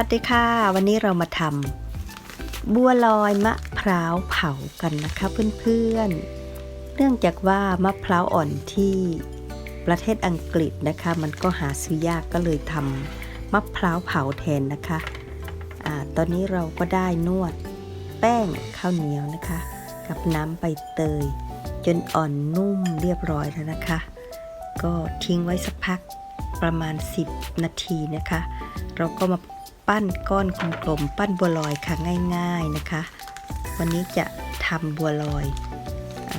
วัสดีค่ะ วันนี้เรามาทำบัวลอยมะพร้าวเผากันนะคะเพื่อนๆ เนื่องจากว่ามะพร้าวอ่อนที่ประเทศอังกฤษนะคะ มันก็หาซื้อยากก็เลยทำมะพร้าวเผาแทนนะคะอาตอนนี้เราก็ได้นวดแป้งข้าวเหนียวนะคะ กับน้ำใบเตย จนอ่อนนุ่มเรียบร้อยแล้วนะคะ ก็ทิ้งไว้สักพักประมาณ 10 นาทีนะคะ เราก็มา ปั้นก้อนกลมๆปั้นบัวลอยค่ะง่าย ๆนะคะ วันนี้จะทำบัวลอยอ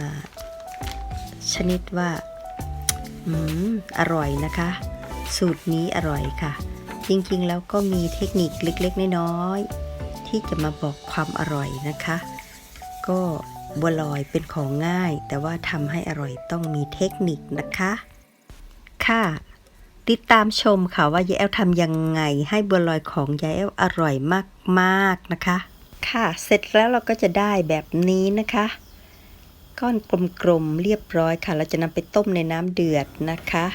ชนิดว่าอืมอร่อยนะคะ สูตรนี้อร่อยค่ะ จริงๆแล้วก็มีเทคนิคเล็กๆน้อยๆที่จะมาบอกความอร่อยนะคะ ก็บัวลอยเป็นของง่าย แต่ว่าทำให้อร่อยต้องมีเทคนิคนะคะ ค่ะ ติดตามชมค่ะว่ายายแอลทำยังไง ให้บัวลอยของยายแอลอร่อยมากๆนะคะ ค่ะ เสร็จแล้วเราก็จะได้แบบนี้นะคะก้อนกลมๆเรียบร้อยค่ะ เราจะนำไปต้มในน้ำเดือดนะคะ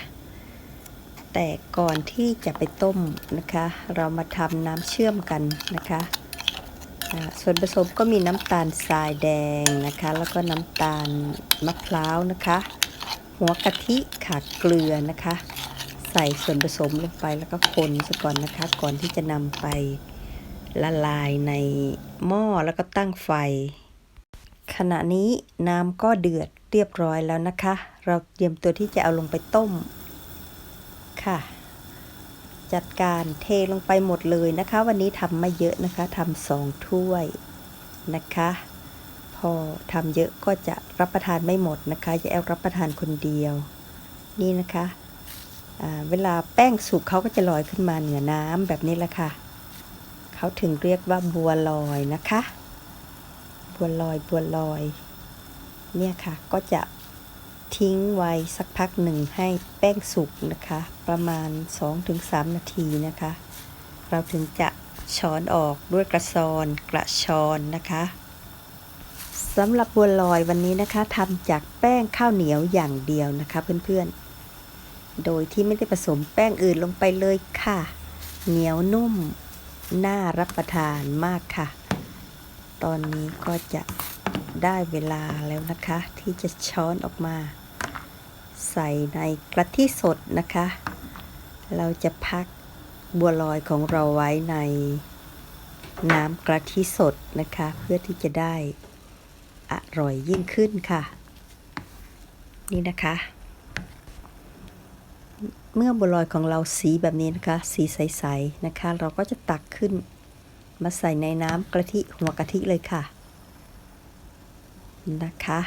แต่ก่อนที่จะไปต้มนะคะ เรามาทำน้ำเชื่อมกันนะคะส่วนผสมก็มีน้ำตาลทรายแดงนะคะ แล้วก็น้ำตาลมะพร้าวนะคะ หัวกะทิค่ะเกลือนะคะ ใส่ส่วนผสมลงไปแล้วก็คนซะก่อนนะคะ ก่อนที่จะนำไปละลายในหม้อแล้วก็ตั้งไฟ ขณะนี้น้ำก็เดือดเรียบร้อยแล้วนะคะ เราเตรียมตัวที่จะเอาลงไปต้มค่ะ จัดการเทลงไปหมดเลยนะคะ วันนี้ทำไม่เยอะนะคะทำสองถ้วยนะคะ พอทำเยอะก็จะรับประทานไม่หมดนะคะจะแอลรับประทานคนเดียว นี่นะคะ เวลาแป้งสุกเขาก็จะลอยขึ้นมาเหนือน้ำแบบนี้แหละค่ะ เขาถึงเรียกว่าบัวลอยนะคะ บัวลอยบัวลอย เนี่ยค่ะก็จะทิ้งไว้สักพักหนึ่งให้แป้งสุกนะคะ ประมาณ 2-3 นาทีนะคะ เราถึงจะช้อนออกด้วยกระซอนกระชอนนะคะสำหรับบัวลอยวันนี้นะคะทำจากแป้งข้าวเหนียวอย่างเดียวนะคะเพื่อนๆ โดยที่ไม่ได้ผสมแป้งอื่นลงไปเลยค่ะ เหนียวนุ่ม น่ารับประทานมากค่ะ ตอนนี้ก็จะได้เวลาแล้วนะคะ ที่จะช้อนออกมา ใส่ในกระทิสดนะคะ เราจะพักบัวลอยของเราไว้ในน้ำกะทิสดนะคะ เพื่อที่จะได้อร่อยยิ่งขึ้นค่ะ นี่นะคะ เมื่อบัวลอยของเราสีแบบนี้นะคะ สีใสๆนะคะ เราก็จะตักขึ้น มาใส่ในน้ำกะทิหัวกะทิเลยค่ะ นะคะ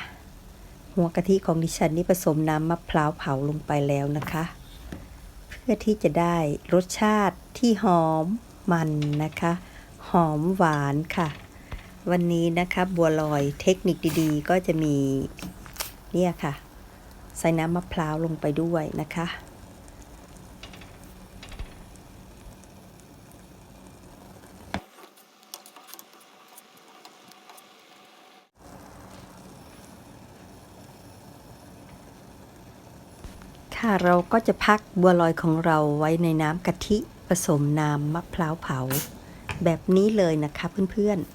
หัวกะทิของดิฉันนี่ผสมน้ำมะพร้าวเผาลงไปแล้วนะคะ เพื่อที่จะได้รสชาติที่หอมมันนะคะ หอมหวานค่ะ วันนี้นะคะบัวลอยเทคนิคดีๆ ก็จะมีเนี่ยค่ะ ใส่น้ำมะพร้าวลงไปด้วยนะคะ ค่ะเราก็จะพักบัวลอยของเราไว้ในน้ำกะทิผสมน้ำมะพร้าวเผา แบบนี้เลยนะคะเพื่อนๆ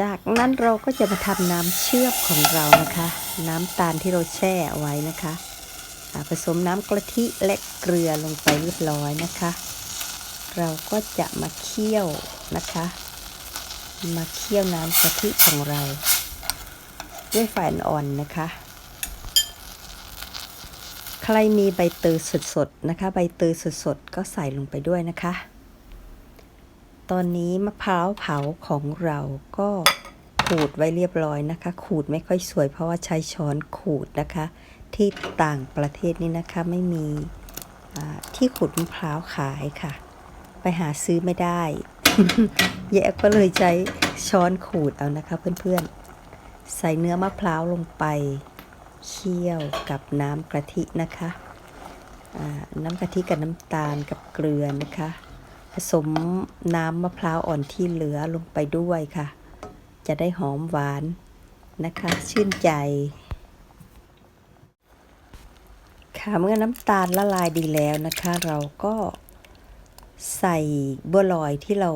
จากนั้นเราก็จะมาทำน้ำเชื่อมของเรานะคะ น้ำตาลที่เราแช่เอาไว้นะคะผสมน้ำกะทิและเกลือลงไปเรียบร้อยนะคะ เราก็จะมาเคี่ยวนะคะ มาเคี่ยวน้ำกะทิของเรา ด้วยไฟอ่อนนะคะ ใครมีใบเตยสดๆนะคะ ใบเตยสดๆก็ใส่ลงไปด้วยนะคะ ตอนนี้มะพร้าวเผาของเราก็ขูดไว้เรียบร้อยนะคะ ขูดไม่ค่อยสวยเพราะว่าใช้ช้อนขูดนะคะ ที่ต่างประเทศนี่นะคะไม่มีที่ขูดมะพร้าวขายค่ะ ไปหาซื้อไม่ได้แยกก็เลยใช้ช้อนขูดเอานะคะเพื่อนๆ ใส่เนื้อมะพร้าวลงไป เคี่ยวกับน้ำกะทินะคะน้ำกะทิกับน้ำตาลกับเกลือนะคะ ผสมน้ำมะพร้าวอ่อนที่เหลือลงไปด้วยค่ะ จะได้หอมหวานนะคะ ชื่นใจ ค่ะเมื่อน้ำตาลละลายดีแล้วนะคะ เราก็ใส่บัวลอยที่เรา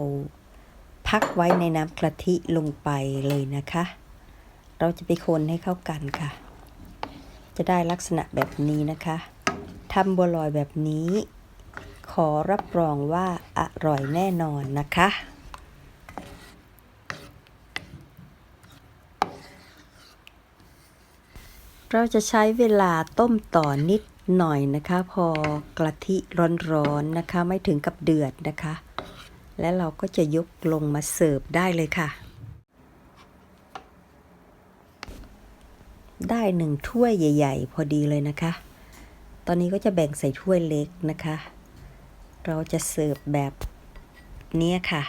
พักไว้ในน้ำกะทิลงไปเลยนะคะ เราจะไปคนให้เข้ากันค่ะ จะได้ลักษณะแบบนี้นะคะทำบัวลอยแบบนี้ ขอรับรองว่าอร่อยแน่นอนนะคะเราจะใช้เวลาต้มต่อนิดหน่อยนะคะ พอกะทิร้อนๆนะคะ ไม่ถึงกับเดือดนะคะ และเราก็จะยกลงมาเสิร์ฟได้เลยค่ะ ได้หนึ่งถ้วยใหญ่ ๆ พอดีเลยนะคะ ตอนนี้ก็จะแบ่งใส่ถ้วยเล็กนะคะ เราจะเสิร์ฟแบบเนี้ยค่ะ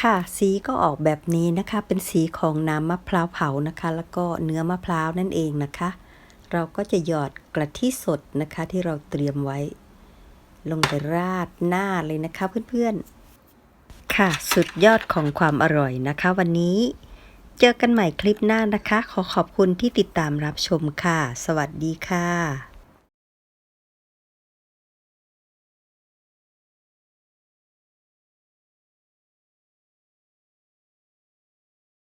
ค่ะ สีก็ออกแบบนี้นะคะ เป็นสีของน้ำมะพร้าวเผานะคะ แล้วก็เนื้อมะพร้าวนั่นเองนะคะ เราก็จะหยอดกระทิสดนะคะ ที่เราเตรียมไว้ ลงไปราดหน้าเลยนะคะเพื่อนๆ ค่ะ สุดยอดของความอร่อยนะคะ วันนี้ เจอกันใหม่คลิปหน้านะคะ ขอขอบคุณที่ติดตามรับชมค่ะ สวัสดีค่ะ